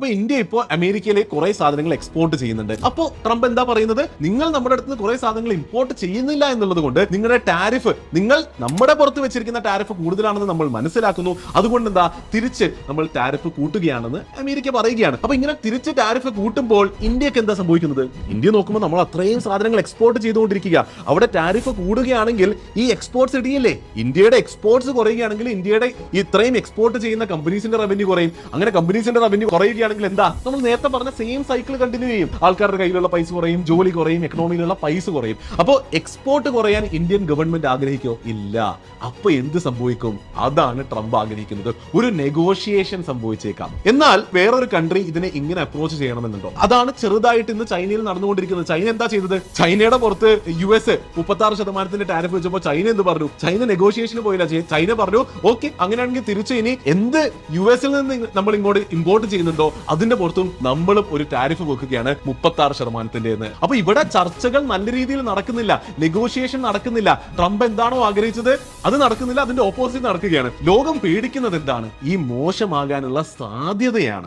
അപ്പൊ ഇന്ത്യ ഇപ്പോൾ അമേരിക്കയിലേക്ക് കുറെ സാധനങ്ങൾ എക്സ്പോർട്ട് ചെയ്യുന്നുണ്ട്. അപ്പോൾ ട്രംപ് എന്താ പറയുന്നത്? നിങ്ങൾ നമ്മുടെ അടുത്ത് കുറെ സാധനങ്ങൾ ഇമ്പോർട്ട് ചെയ്യുന്നില്ല എന്നുള്ളത് കൊണ്ട് നിങ്ങളുടെ ടാരിഫ് നിങ്ങൾ നമ്മുടെ പുറത്ത് വെച്ചിരിക്കുന്ന ടാരിഫ് കൂടുതലാണെന്ന് നമ്മൾ മനസ്സിലാക്കുന്നു. അതുകൊണ്ട് എന്താ? തിരിച്ച് നമ്മൾ ടാരിഫ് കൂട്ടുകയാണെന്ന് അമേരിക്ക പറയുകയാണ്. അപ്പൊ ഇങ്ങനെ തിരിച്ച് ടാരിഫ് കൂട്ടുമ്പോൾ ഇന്ത്യയ്ക്ക് എന്താ സംഭവിക്കുന്നത്? ഇന്ത്യ നോക്കുമ്പോൾ നമ്മൾ അത്രയും സാധനങ്ങൾ എക്സ്പോർട്ട് ചെയ്തുകൊണ്ടിരിക്കുക. അവിടെ ടാരിഫ് കൂടുകയാണെങ്കിൽ ഈ എക്സ്പോർട്സ് ഇടിയല്ലേ? ഇന്ത്യയുടെ എക്സ്പോർട്സ് കുറയുകയാണെങ്കിൽ ഇന്ത്യയുടെ ഇത്രയും എക്സ്പോർട്ട് ചെയ്യുന്ന കമ്പനീസിന്റെ റവന്യൂ കുറയും. അങ്ങനെ കമ്പനീസിന്റെ റവന്യൂ കുറയുകയാണെങ്കിൽ എന്താ? നമ്മൾ നേരത്തെ പറഞ്ഞ സെയിം സൈക്കിൾ കണ്ടിന്യൂ ചെയ്യും. ആൾക്കാരുടെ കയ്യിലുള്ള പൈസ കുറയും ജോലി കുറയും എക്കണോമിയിലുള്ള പൈസ കുറയും. അപ്പോൾ എക്സ്പോർട്ട് കുറയാൻ ഇന്ത്യൻ ഗവൺമെന്റ് ആഗ്രഹിക്കോ? ഇല്ല. അപ്പൊ എന്ത് സംഭവിക്കും? അതാണ് ട്രംപ് ആഗ്രഹിക്കുന്നത്. ഒരു നെഗോഷിയേഷൻ സംഭവിച്ചേക്കാം. എന്നാൽ വേറൊരു കൺട്രി ഇതിനെ ഇങ്ങനെ അപ്രോച്ച് ചെയ്യണമെന്നുണ്ടോ? അതാണ് ചെറുതായിട്ട് ഇന്ന് ചൈനയിൽ നടന്നുകൊണ്ടിരിക്കുന്നത്. ചൈന എന്താ ചെയ്തത്? ചൈനയുടെ പുറത്ത് യു എസ് മുപ്പത്തി ആറ് ശതമാനത്തിന്റെ ടാരിഫ് വെച്ചപ്പോൾ ചൈന എന്ത് പറഞ്ഞു? ചൈന നെഗോഷിയേഷന് പോയില്ല. ചൈന പറഞ്ഞു ഓക്കെ അങ്ങനെയാണെങ്കിൽ തിരിച്ചു ഇനി എന്ത് യു എസിൽ നിന്ന് നമ്മൾ ഇങ്ങോട്ട് ഇമ്പോർട്ട് ചെയ്യുന്നുണ്ടോ? അതിന്റെ പുറത്തും നമ്മളും ഒരു ടാരിഫ് വെക്കുകയാണ് മുപ്പത്തി ആറ് ശതമാനത്തിന്റെ അപ്പൊ ഇവിടെ ചർച്ചകൾ നല്ല രീതിയിൽ നടക്കുന്നില്ല. നെഗോഷിയേഷൻ നടക്കുന്നില്ല. ട്രംപ് എന്താണോ ആഗ്രഹിച്ചത് അത് നടക്കുന്നില്ല അതിന്റെ ഓപ്പോസിറ്റ് നടക്കുകയാണ്. ലോകം പേടിക്കുന്നത് എന്താണ്? ഈ മോശമാകാനുള്ള സാധ്യതയാണ്.